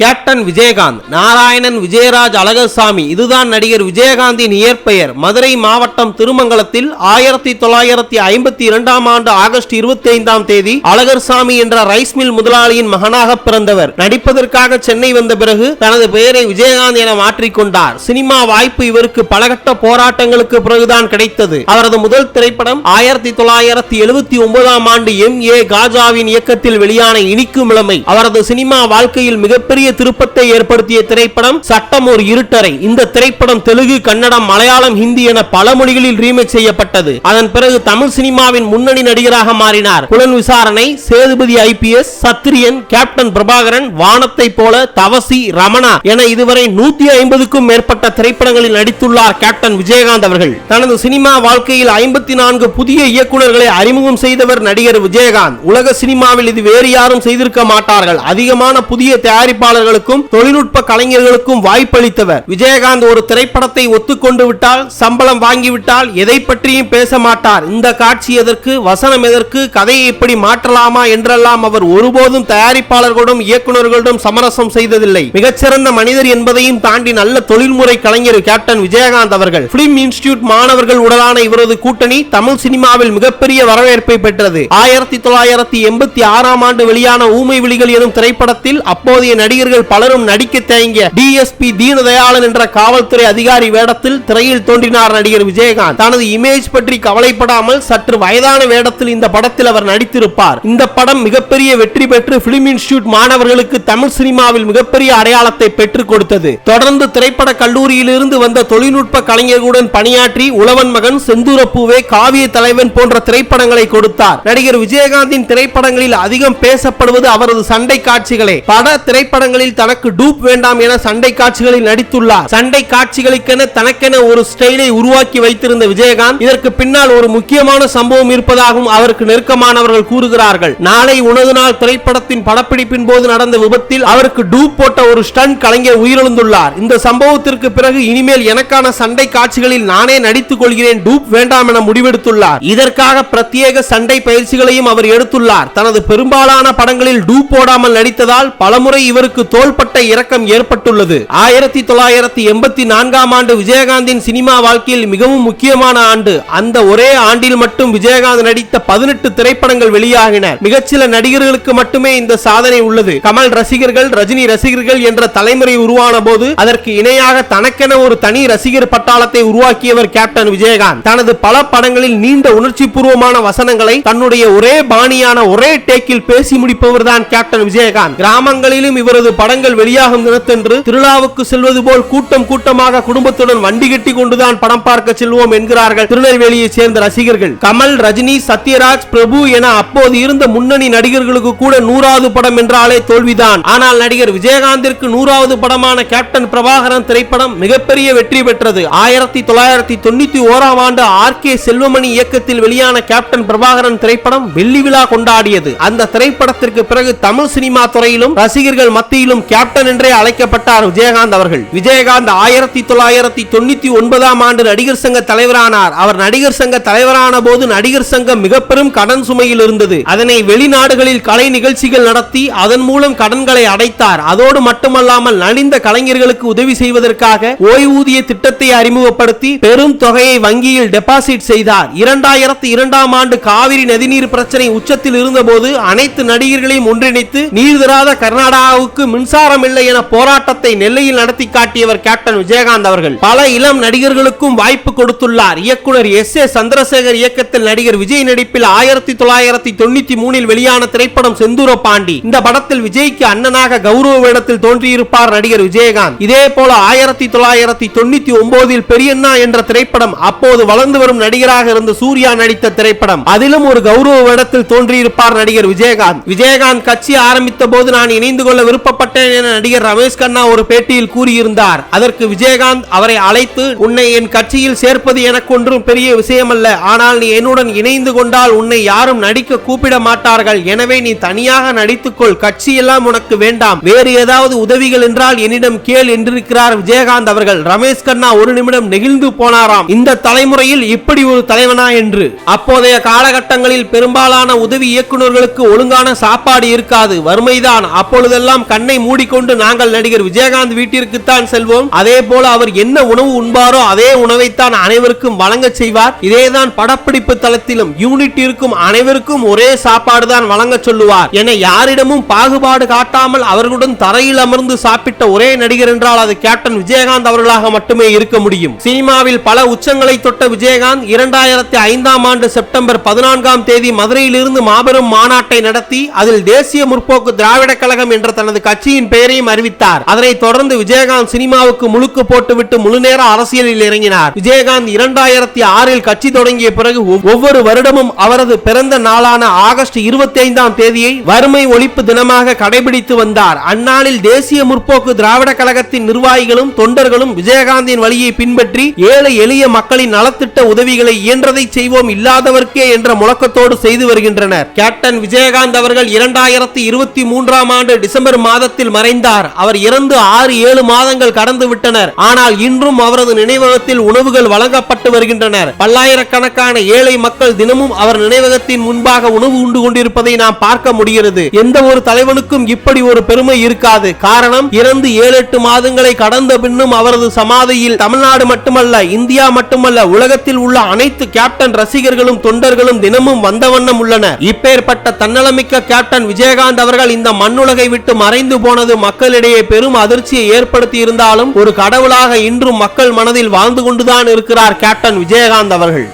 Captain Vijayakanth Narayanan Vijayaraj Alagarsamy இதுதான் நடிகர் விஜயகாந்தின் இயற்பெயர். மதுரை மாவட்டம் திருமங்கலத்தில் ஆயிரத்தி தொள்ளாயிரத்தி ஐம்பத்தி இரண்டாம் ஆண்டு ஆகஸ்ட் இருபத்தி ஐந்தாம் தேதி அழகர்சாமி என்ற ரைஸ் மில் முதலாளியின் மகனாக பிறந்தவர். நடிப்பதற்காக சென்னை வந்த பிறகு தனது பெயரை விஜயகாந்த் என மாற்றிக்கொண்டார் சினிமா வாய்ப்பு இவருக்கு பலகட்ட போராட்டங்களுக்கு பிறகுதான் கிடைத்தது. அவரது முதல் திரைப்படம் ஆயிரத்தி தொள்ளாயிரத்தி எழுபத்தி ஒன்பதாம் ஆண்டு எம் ஏ காஜாவின் இயக்கத்தில் வெளியான இனிக்கும் இளமை. அவரது சினிமா வாழ்க்கையில் மிகப்பெரிய திருப்பத்தை ஏற்படுத்திய திரைப்படம் சட்டம் ஒரு இருட்டறை. இந்த திரைப்படம் தெலுங்கு கன்னடம் மலையாளம் ஹிந்தி என பல மொழிகளில் ரீமேக் செய்யப்பட்டது. அதன் பிறகு தமிழ் சினிமாவின் முன்னணி நடிகராக மாறினார். புலன் விசாரணை சேதுபதி ஐபிஎஸ் சத்திரியன் கேப்டன் பிரபாகரன் வானத்தை போல தவசி ரமணா என இதுவரை நூத்தி ஐம்பதுக்கும் மேற்பட்ட திரைப்படங்களில் நடித்துள்ளார் கேப்டன் விஜயகாந்த் அவர்கள். தனது சினிமா வாழ்க்கையில் ஐம்பத்தி நான்கு புதிய இயக்குநர்களை அறிமுகம் செய்தவர் நடிகர் விஜயகாந்த். உலக சினிமாவில் இது வேறு யாரும் செய்திருக்க மாட்டார்கள். அதிகமான புதிய தயாரிப்பாளர் தயாரிப்பாளர்களுக்கும் தொழில்நுட்ப கலைஞர்களுக்கும் வாய்ப்பளித்தவர். விஜயகாந்த் ஒரு திரைப்படத்தை ஒத்துக்கொண்டு விட்டால் சம்பளம் வாங்கிவிட்டால் எதை பற்றியும் பேச மாட்டார். இந்த காட்சி எதற்கு வசனம் எதற்கு கதையை எப்படி மாற்றலாமா என்றெல்லாம் அவர் ஒருபோதும் தயாரிப்பாளர்களுடன் இயக்குநர்களிடம் சமரசம் செய்ததில்லை. மிகச்சிறந்த மனிதர் என்பதையும் தாண்டி நல்ல தொழில்முறை கலைஞர் கேப்டன் விஜயகாந்த் அவர்கள். பிலிம் இன்ஸ்டிடியூட் மாணவர்கள் உடலான இவரது கூட்டணி தமிழ் சினிமாவில் மிகப்பெரிய வரவேற்பை பெற்றது. ஆயிரத்தி தொள்ளாயிரத்தி எண்பத்தி ஆறாம் ஆண்டு வெளியான ஊமை விழிகள் எனும் திரைப்படத்தில் அப்போதைய நடிகர் நடிகர்கள் பலரும் நடிக்க தயங்கிய டிஎஸ்பி தீனதயாளன் என்ற காவல்துறை அதிகாரி வேடத்தில் திரையில் தோன்றினார் நடிகர் விஜயகாந்த். தனது இமேஜ் பற்றி கவலைப்படாமல் சற்று வயதான வேடத்தில் இந்த படத்தில் அவர் நடித்திருப்பார். இந்த படம் மிகப்பெரிய வெற்றி பெற்று பிலிம் இன்ஸ்டியூட் மாணவர்களுக்கு தமிழ் சினிமாவில் மிகப்பெரிய அடையாளத்தை பெற்றுக் கொடுத்தது. தொடர்ந்து திரைப்பட கல்லூரியிலிருந்து வந்த தொழில்நுட்ப கலைஞர்களுடன் பணியாற்றி உழவன் மகன் செந்தூரப்பூவே காவிய தலைவன் போன்ற திரைப்படங்களை கொடுத்தார். நடிகர் விஜயகாந்தின் திரைப்படங்களில் அதிகம் பேசப்படுவது அவரது சண்டை காட்சிகளே. பட திரைப்படங்கள் படங்களில் தனக்கு டூப் வேண்டாம் என சண்டை காட்சிகளில் நடித்துள்ளார். சண்டை காட்சிகளுக்கென தனக்கென ஒரு ஸ்டைலை உருவாக்கி வைத்திருந்த விஜயகாந்த் இதற்கு பின்னால் ஒரு முக்கியமான சம்பவம் இருப்பதாகவும் அவருக்கு நெருக்கமானவர்கள் கூறுகிறார்கள். நாளை உனது நாள் திரைப்படத்தின் படப்பிடிப்பின் போது நடந்த விபத்தில் அவருக்கு டூப் போட்ட ஒரு ஸ்டன் கலைஞர் உயிரிழந்துள்ளார். இந்த சம்பவத்திற்கு பிறகு இனிமேல் எனக்கான சண்டை காட்சிகளில் நானே நடித்துக் கொள்கிறேன் டூப் வேண்டாம் என முடிவெடுத்துள்ளார். இதற்காக பிரத்யேக சண்டை பயிற்சிகளையும் அவர் எடுத்துள்ளார். தனது பெரும்பாலான படங்களில் டூப் போடாமல் நடித்ததால் பலமுறை இவருக்கு தோள்பட்ட இரக்கம் ஏற்பட்டுள்ளது. ஆயிரத்தி தொள்ளாயிரத்தி எண்பத்தி நான்காம் ஆண்டு விஜயகாந்தின் சினிமா வாழ்க்கையில் மிகவும் முக்கியமான ஆண்டு. அந்த ஒரே ஆண்டில் மட்டும் விஜயகாந்த் நடித்த பதினெட்டு திரைப்படங்கள் வெளியாகின. மிகச்சில நடிகர்களுக்கு மட்டுமே இந்த சாதனை உள்ளது. கமல் ரசிகர்கள் ரஜினி ரசிகர்கள் என்ற தலைமுறை உருவான போது அதற்கு இணையாக தனக்கென ஒரு தனி ரசிகர் பட்டாளத்தை உருவாக்கியவர் கேப்டன் விஜயகாந்த். தனது பல படங்களில் நீண்ட உணர்ச்சி பூர்வமான வசனங்களை தன்னுடைய ஒரே பாணியான ஒரே டேக்கில் பேசி முடிப்பவர் தான் கேப்டன் விஜயகாந்த். கிராமங்களிலும் இவரது படங்கள் வெளியாகும் தினத்தன்று திருவிழாவுக்கு செல்வது போல் கூட்டம் கூட்டமாக குடும்பத்துடன் வண்டி கட்டி கொண்டுதான் படம் பார்க்க செல்வோம் என்கிறார்கள் திருநெல்வேலியை சேர்ந்த ரசிகர்கள். கமல் ரஜினி சத்யராஜ் பிரபு என அப்போது இருந்த முன்னணி நடிகர்களுக்கு கூட நூறாவது படம் என்றாலே தோல்விதான். ஆனால் நடிகர் விஜயகாந்திற்கு நூறாவது படமான கேப்டன் பிரபாகரன் திரைப்படம் மிகப்பெரிய வெற்றி பெற்றது. ஆயிரத்தி தொள்ளாயிரத்தி தொண்ணூத்தி ஓராம் ஆண்டு ஆர் கே செல்வமணி இயக்கத்தில் வெளியான கேப்டன் பிரபாகரன் திரைப்படம் வெள்ளி விழா கொண்டாடியது. அந்த திரைப்படத்திற்கு பிறகு தமிழ் சினிமா துறையிலும் ரசிகர்கள் மத்தியில் மத்தியிலும் கேப்டன் என்றே அழைக்கப்பட்டார் விஜயகாந்த் அவர்கள். விஜயகாந்த் ஆயிரத்தி தொள்ளாயிரத்தி தொண்ணூத்தி ஒன்பதாம் ஆண்டு நடிகர் சங்க தலைவரானார். அவர் நடிகர் சங்க தலைவரான போது நடிகர் சங்கம் மிக பெரும் கடன் சுமையில் இருந்தது. அதனை வெளிநாடுகளில் கலை நிகழ்ச்சிகள் நடத்தி அதன் மூலம் கடன்களை அடைத்தார். அதோடு மட்டுமல்லாமல் நலிந்த கலைஞர்களுக்கு உதவி செய்வதற்காக ஓய்வூதிய திட்டத்தை அறிமுகப்படுத்தி பெரும் தொகையை வங்கியில் டெபாசிட் செய்தார். இரண்டாயிரத்தி இரண்டாம் ஆண்டு காவிரி நதிநீர் பிரச்சனை உச்சத்தில் இருந்தபோது அனைத்து நடிகர்களையும் ஒன்றிணைத்து நீர் தராத கர்நாடகாவுக்கு மின்சாரம் இல்லை என போராட்டத்தை நெல்லையில் நடத்தி காட்டியவர் கேப்டன் விஜயகாந்த் அவர்கள். பல இளம் நடிகர்களுக்கும் வாய்ப்பு கொடுத்துள்ளார். இயக்குனர் எஸ் ஏ சந்திரசேகர் இயக்கத்தில் நடிகர் விஜய் நடிப்பில் ஆயிரத்தி தொள்ளாயிரத்தி தொண்ணூத்தி மூணில் வெளியான திரைப்படம் செந்தூர பாண்டி. இந்த படத்தில் விஜய்க்கு அண்ணனாக கௌரவ வேடத்தில் தோன்றியிருப்பார் நடிகர் விஜயகாந்த். இதே போல ஆயிரத்தி தொள்ளாயிரத்தி தொண்ணூத்தி ஒன்பதில் பெரியண்ணா என்ற திரைப்படம் அப்போது வளர்ந்து வரும் நடிகராக இருந்த சூர்யா நடித்த திரைப்படம். அதிலும் ஒரு கௌரவ வேடத்தில் தோன்றியிருப்பார் நடிகர் விஜயகாந்த். விஜயகாந்த் கட்சி ஆரம்பித்த போது நான் இணைந்து கொள்ள விருப்பப்பட்டேன் என நடிகர் ரமேஷ் கண்ணா ஒரு பேட்டியில் கூறியிருந்தார். அதற்கு விஜயகாந்த் அவரை அழைத்து உன்னை என் கட்சியில் சேர்ப்பது எனக்கு ஒன்றும் பெரிய விஷயமல்ல. ஆனால் நீ என்னுடன் இணைந்து கொண்டால் உன்னை யாரும் நடிக்க கூப்பிட மாட்டார்கள். எனவே நீ தனியாக நடித்துக்கொள். கட்சி எல்லாம் உனக்கு வேண்டாம். வேறு ஏதாவது உதவிகள் என்றால் என்னிடம் கேள் என்றிருக்கிறார் விஜயகாந்த் அவர்கள். ரமேஷ் கண்ணா ஒரு நிமிடம் நெகிழ்ந்து போனாராம். இந்த தலைமுறையில் இப்படி ஒரு தலைவனா என்று? அப்போதைய காலகட்டங்களில் பெரும்பாலான உதவி இயக்குநர்களுக்கு ஒழுங்கான சாப்பாடு இருக்காது. வறுமைதான். அப்பொழுதெல்லாம் கண்ணை கண்ணை மூடிக்கொண்டு நாங்கள் நடிகர் விஜயகாந்த் வீட்டிற்குத்தான் செல்வோம். அதே போல அவர் என்ன உணவு உண்பாரோ அதே உணவைத்தான் அனைவருக்கும் வழங்க செய்வார். இதேதான் படப்பிடிப்பு தளத்திலும் யூனிட் இருக்கும் அனைவருக்கும் ஒரே சாப்பாடு தான் வழங்க சொல்லுவார். என யாரிடமும் பாகுபாடு காட்டாமல் அவர்களுடன் தரையில் அமர்ந்து சாப்பிட்ட ஒரே நடிகர் என்றால் அது கேப்டன் விஜயகாந்த் அவர்களாக மட்டுமே இருக்க முடியும். சினிமாவில் பல உச்சங்களை தொட்ட விஜயகாந்த் இரண்டாயிரத்தி ஐந்தாம் ஆண்டு செப்டம்பர் பதினான்காம் தேதி மதுரையிலிருந்து மாபெரும் மாநாட்டை நடத்தி அதில் தேசிய முற்போக்கு திராவிட கழகம் என்ற தனது கட்சியின் பெயரையும் அறிவித்தார். அதனைத் தொடர்ந்து விஜயகாந்த் சினிமாவுக்கு முழுக்கு போட்டுவிட்டு முழுநேர அரசியலில் இறங்கினார். விஜயகாந்த் இரண்டாயிரத்தி ஆறில் கட்சி தொடங்கிய பிறகு ஒவ்வொரு வருடமும் அவரது பிறந்த நாளான ஆகஸ்ட் இருபத்தி ஐந்தாம் தேதியை வறுமை ஒழிப்பு தினமாக கடைபிடித்து வந்தார். அந்நாளில் தேசிய முற்போக்கு திராவிட கழகத்தின் நிர்வாகிகளும் தொண்டர்களும் விஜயகாந்தின் வழியை பின்பற்றி ஏழை எளிய மக்களின் நலத்திட்ட உதவிகளை இயன்றதை செய்வோம் இல்லாதவர்க்கே என்ற முழக்கத்தோடு செய்து வருகின்றனர். கேப்டன் விஜயகாந்த் அவர்கள் இரண்டாயிரத்தி இருபத்தி மூன்றாம் ஆண்டு டிசம்பர் மாதம் மாதத்தில் மறைந்தார். அவர் இறந்து ஆறு ஏழு மாதங்கள் கடந்து விட்டனர். ஆனால் இன்றும் அவரது நினைவகத்தில் உணவுகள் வழங்கப்பட்டு வருகின்றனர். பல்லாயிரக்கணக்கான ஏழை மக்கள் தினமும் அவர் நினைவகத்தின் முன்பாக உணவு உண்டு கொண்டிருப்பதை நாம் பார்க்க முடிகிறது. எந்த ஒரு தலைவனுக்கும் இப்படி ஒரு பெருமை இருக்காது. காரணம் இறந்து ஏழு எட்டு மாதங்களை கடந்த பின்னும் அவரது சமாதியில் தமிழ்நாடு மட்டுமல்ல இந்தியா மட்டுமல்ல உலகத்தில் உள்ள அனைத்து கேப்டன் ரசிகர்களும் தொண்டர்களும் தினமும் வந்த வண்ணம் உள்ளனர். இப்பேற்பட்ட தன்னலமிக்க கேப்டன் விஜயகாந்த் அவர்கள் இந்த மண்ணுலகை விட்டு மறைந்து மறைந்து போனது மக்களிடையே பெரும் அதிர்ச்சியை ஏற்படுத்தி இருந்தாலும் ஒரு கடவுளாக இன்றும் மக்கள் மனதில் வாழ்ந்து கொண்டுதான் இருக்கிறார் கேப்டன் விஜயகாந்த் அவர்கள்.